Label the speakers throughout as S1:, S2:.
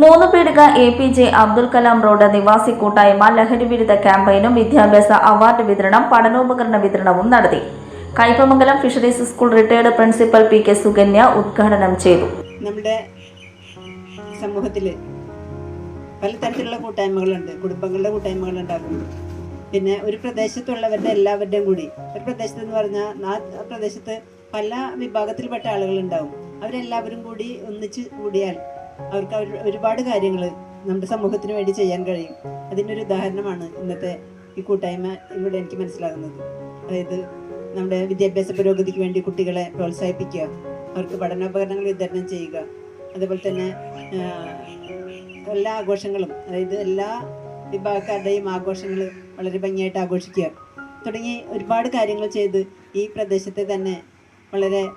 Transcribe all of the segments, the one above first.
S1: Moonupeedika A P J Abdul Kalam road നിവാസി കൂട്ടായ്മ ലഹരി വിരുദ്ധ ക്യാമ്പയിനും വിദ്യാഭ്യാസ അവാർഡ് വിതരണം പഠനോപകരണ വിതരണവും നടത്തി. Kaipamangalam fisheries school retired principal P K Sukanya ഉദ്ഘാടനം ചെയ്തു.
S2: നമ്മുടെ സമൂഹത്തിൽ പലതരത്തിലുള്ള കൂട്ടായ്മകളുണ്ട്. കുടുംബങ്ങളുടെ കൂട്ടായ്മകൾ ഉണ്ടാകും പിന്നെ ഒരു പ്രദേശത്തുള്ളവരുടെ എല്ലാവരുടെയും കൂടി ഒരു പ്രദേശത്ത് എന്ന് പറഞ്ഞാൽ ആ പ്രദേശത്ത് പല വിഭാഗത്തിൽപ്പെട്ട ആളുകളുണ്ടാവും. അവരെല്ലാവരും കൂടി ഒന്നിച്ച് കൂടിയാൽ അവർക്ക് അവർ ഒരുപാട് കാര്യങ്ങൾ നമ്മുടെ സമൂഹത്തിന് വേണ്ടി ചെയ്യാൻ കഴിയും. അതിന്റെ ഒരു ഉദാഹരണമാണ് ഇന്നത്തെ ഈ കൂട്ടായ്മ ഇവിടെ എനിക്ക് മനസ്സിലാകുന്നത്. അതായത് നമ്മുടെ വിദ്യാഭ്യാസ പുരോഗതിക്ക് വേണ്ടി കുട്ടികളെ പ്രോത്സാഹിപ്പിക്കുക അവർക്ക് പഠനോപകരണങ്ങൾ വിതരണം ചെയ്യുക. അതുപോലെ തന്നെ എല്ലാ ആഘോഷങ്ങളും അതായത് എല്ലാ വിഭാഗക്കാരുടെയും ആഘോഷങ്ങൾ വളരെ ഭംഗിയായിട്ട് ആഘോഷിക്കുക. തുടങ്ങി ഒരുപാട് കാര്യങ്ങൾ ചെയ്ത് ഈ പ്രദേശത്തെ തന്നെ വളരെ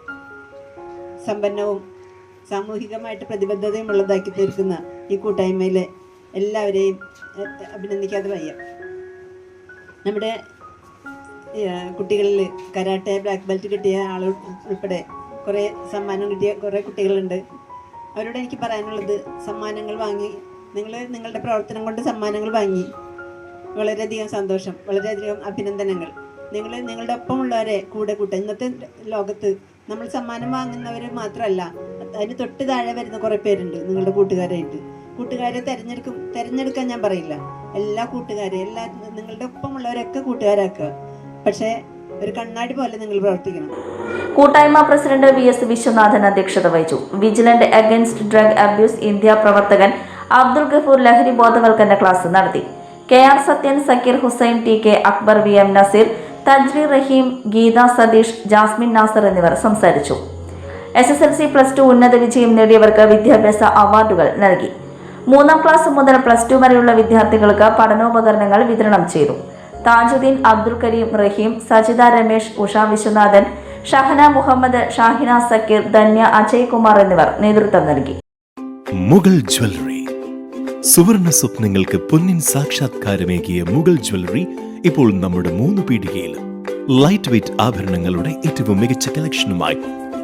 S2: സമ്പന്നവും സാമൂഹികമായിട്ട് പ്രതിബദ്ധതയും ഉള്ളതാക്കി തീർക്കുന്ന ഈ കൂട്ടായ്മയിലെ എല്ലാവരെയും അഭിനന്ദിക്കാതെ വയ്യ. നമ്മുടെ കുട്ടികളിൽ കരാട്ടെ ബ്ലാക്ക് ബെൽറ്റ് കിട്ടിയ ആൾ ഉൾപ്പെടെ കുറേ സമ്മാനം കിട്ടിയ കുറേ കുട്ടികളുണ്ട്. അവരോട് എനിക്ക് പറയാനുള്ളത് സമ്മാനങ്ങൾ വാങ്ങി നിങ്ങൾ നിങ്ങളുടെ പ്രവർത്തനം കൊണ്ട് സമ്മാനങ്ങൾ വാങ്ങി. വളരെയധികം സന്തോഷം വളരെയധികം അഭിനന്ദനങ്ങൾ. നിങ്ങൾ നിങ്ങളുടെ ഒപ്പമുള്ളവരെ കൂടെ കൂട്ടുക. ഇന്നത്തെ ലോകത്ത് നമ്മൾ സമ്മാനം വാങ്ങുന്നവർ മാത്രമല്ല അതിന് തൊട്ട് താഴെ വരുന്ന കുറേ പേരുണ്ട്. നിങ്ങളുടെ കൂട്ടുകാരായിട്ട്. കൂട്ടുകാരെ തിരഞ്ഞെടുക്കും തിരഞ്ഞെടുക്കാൻ ഞാൻ പറയില്ല. എല്ലാ കൂട്ടുകാരെ എല്ലാ നിങ്ങളുടെ ഒപ്പമുള്ളവരൊക്കെ കൂട്ടുകാരാക്കുക. പക്ഷേ ഒരു കണ്ണാടി പോലെ നിങ്ങൾ പ്രവർത്തിക്കണം.
S1: കൂട്ടായ്മ പ്രസിഡന്റ് വി എസ് വിശ്വനാഥൻ അധ്യക്ഷത വഹിച്ചു. Vigilant against drug abuse India പ്രവർത്തകൻ അബ്ദുൾ ഗഫൂർ ലഹരി ബോധവൽക്കരണ ക്ലാസ് നടത്തി. K R Sathyan Sakkeer Hussain T K Akbar V M Nazeer Thajri Raheem Geetha Satheesh Jasmine Nasar എന്നിവർ സംസാരിച്ചു. S S L C plus two ഉന്നത വിജയം നേടിയവർക്ക് വിദ്യാഭ്യാസ അവാർഡുകൾ നൽകി. മൂന്നാം ക്ലാസ് മുതൽ പ്ലസ് ടു വരെയുള്ള വിദ്യാർത്ഥികൾക്ക് പഠനോപകരണങ്ങൾ വിതരണം ചെയ്തു. താജുദ്ദീൻ അബ്ദുൽ കരീം റഹീം സജിത രമേശ് ഉഷ വിശ്വനാഥൻ ഷഹന മുഹമ്മദ് ഷാഹിന സക്കീർ ധന്യ അജയ് കുമാർ എന്നിവർ നേതൃത്വം നൽകി.
S3: മുഗൾ ജ്വല്ലറി. സുവർണ സ്വപ്നങ്ങൾക്ക് പൊന്നിൻ സാക്ഷാത്കാരമേകിയ മുഗൾ ജ്വല്ലറി ഇപ്പോൾ നമ്മുടെ മൂന്ന് പീടികയിലും ലൈറ്റ് വെയ്റ്റ് ആഭരണങ്ങളുടെ ഏറ്റവും മികച്ച കളക്ഷനുമായി